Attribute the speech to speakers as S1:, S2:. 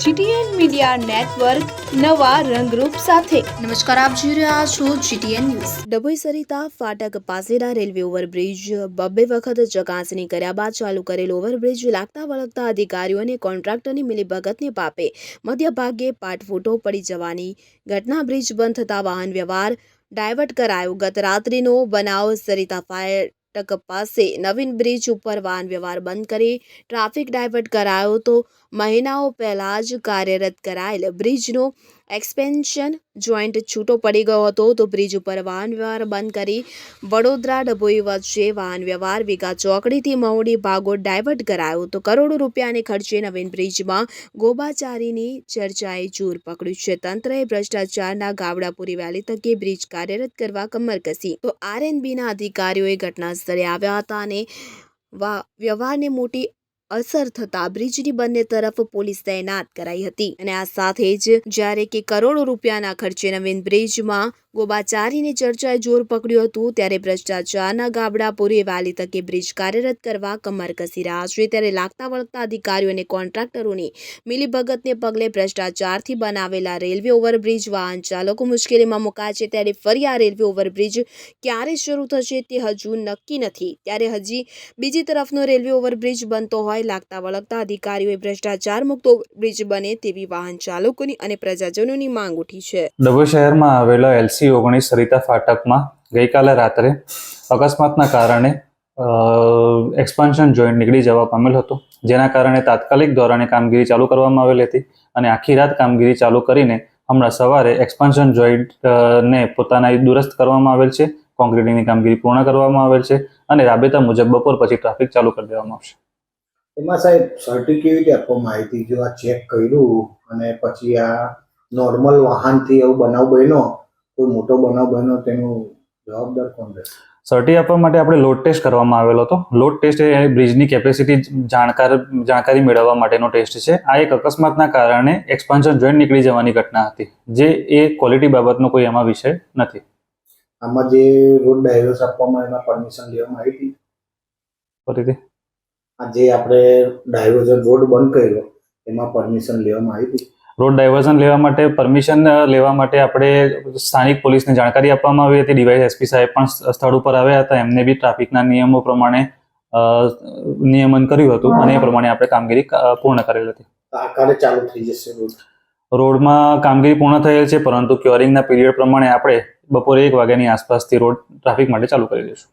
S1: GTN media network નવા રંગરૂપ સાથે.
S2: નમસ્કાર આપ જોઈ રહ્યા છો જીટીએન ન્યૂઝ.
S3: ડભોઈ સરિતા ફાટક પાસેના રેલવે ઓવરબ્રિજ બબ્બે વખત ચકાસણી કર્યા બાદ ચાલુ કરેલ ઓવરબ્રિજ લાગતા વળગતા અધિકારીઓ અને કોન્ટ્રાક્ટરની મિલીભગતને પાપે મધ્યભાગે પાટફૂટો પડી જવાની ઘટના બ્રિજ બંધ થતા વાહન વ્યવહાર ડાયવર્ટ કરાયો. ગત રાત્રિનો બનાવ સરિતા ફાટક પાસે નવીન બ્રિજ ઉપર વાહન વ્યવહાર બંધ કરી ટ્રાફિક ડાયવર્ટ કરાયો તો મહિનાઓ પહેલાં જ કાર્યરત કરાયેલ બ્રિજનો એક્સપેન્શન જોઈન્ટ છૂટો પડી ગયો હતો તો બ્રિજ ઉપર વાહન વ્યવહાર બંધ કરી વડોદરા ડભોઈ વચ્ચે વાહન વ્યવહાર વિગા ચોકડીથી મહુડી ભાગોળ ડાયવર્ટ કરાયો તો કરોડો રૂપિયાને ખર્ચે નવીન બ્રિજમાં ગોબાચારીની ચર્ચાએ જોર પકડ્યું છે. તંત્રએ ભ્રષ્ટાચારના ગાવડા પૂરી તકે બ્રિજ કાર્યરત કરવા કમર કસી. તો આરએનબીના અધિકારીઓએ ઘટના સ્થળે આવ્યા હતા અને વ્યવહારને મોટી અસર થતા બ્રિજની બંને તરફ પોલીસ તૈનાત કરાઈ હતી. અને આ સાથે જ જ્યારે કે કરોડો રૂપિયાના ખર્ચે નવીન બ્રિજમાં ગોબાચારીની ચર્ચાએ જોર પકડ્યું હતું, ત્યારે ભ્રષ્ટાચારના ગાબડા પૂરી વાલી તકે બ્રિજ કાર્યરત કરવા કમર કસી રહ્યા છે. ત્યારે લાગતા વળગતા અધિકારીઓ અને કોન્ટ્રાક્ટરોની મિલીભગતને પગલે ભ્રષ્ટાચારથી બનાવેલા રેલવે ઓવરબ્રિજ વાહન ચાલકો મુશ્કેલીમાં મુકાય છે. ત્યારે ફરી આ રેલવે ઓવરબ્રિજ ક્યારે શરૂ થશે તે હજુ નક્કી નથી. ત્યારે હજી બીજી તરફનો રેલવે ઓવરબ્રિજ બનતો હોય, લાગતા વળગતા અધિકારીઓએ ભ્રષ્ટાચાર મુક્ત બ્રિજ બને તેવી વાહન ચાલકોની અને પ્રજાજનોની માંગ ઉઠી છે.
S4: ડભોઈ શહેરમાં આવેલા એલસી ઓગણીસ સરિતા ફાટકમાં ગઈકાલે રાત્રે અકસ્માતના કારણે એક્સપાન્શન જોઈન્ટ નીકળી જવા પામેલ હતો. જેના કારણે તાત્કાલિક ધોરણે કામગીરી ચાલુ કરવામાં આવેલી હતી અને આખી રાત કામગીરી ચાલુ કરીને હમણાં સવારે એક્સપાન્શન જોઈન્ટ ને પોતાના દુરસ્ત કરવામાં આવેલ છે. કોન્ક્રીટિંગની કામગીરી પૂર્ણ કરવામાં આવેલ છે અને રાબેતા મુજબ બપોર પછી ટ્રાફિક ચાલુ કરી દેવામાં આવશે.
S5: એમાં સાહેબ સર્ટી કેવી રીતે આપવામાં આવી હતી? જો આ ચેક કર્યું અને પછી આ નોર્મલ વાહનથી એવું બનાવ બન્યો કોઈ મોટો બનાવ બન્યો તેનું જવાબદાર કોણ રહેશે?
S4: સર્ટી આપવા માટે આપણે લોડ ટેસ્ટ કરવામાં આવેલો હતો. લોડ ટેસ્ટ એ બ્રિજની કેપેસિટી જાણકાર જાણકારી મેળવવા માટેનો ટેસ્ટ છે. આ એક અકસ્માતના કારણે એક્સપાન્શન જોઈન્ટ નીકળી જવાની ઘટના હતી જે એ ક્વોલિટી બાબતનો કોઈ એમાં વિષય નથી.
S5: આમાં જે રોડ ડાયવર્સ આપવામાં એમાં પરમિશન લેવામાં આવી હતી?
S4: ફરીથી.
S5: આ જે આપણે ડાયવર્ઝન રોડ બંધ કર્યો એમાં પરમિશન લેવામાં આવી હતી?
S4: રોડ ડાયવર્ઝન લેવા માટે પરમિશન લેવા માટે આપણે સ્થાનિક પોલીસને જાણકારી આપવામાં આવી હતી. ડીવાય એસપી સાહેબ પણ સ્થળ ઉપર આવ્યા હતા. એમને બી ટ્રાફિકના નિયમો પ્રમાણે નિયમન કર્યું હતું અને એ પ્રમાણે આપણે કામગીરી પૂર્ણ કરેલ હતી.
S5: ચાલુ થઈ જશે
S4: રોડમાં કામગીરી પૂર્ણ થયેલ છે પરંતુ ક્યોરિંગના પીરિયડ પ્રમાણે આપણે બપોરે એક વાગ્યાની આસપાસથી રોડ ટ્રાફિક માટે ચાલુ કરી દઈશું.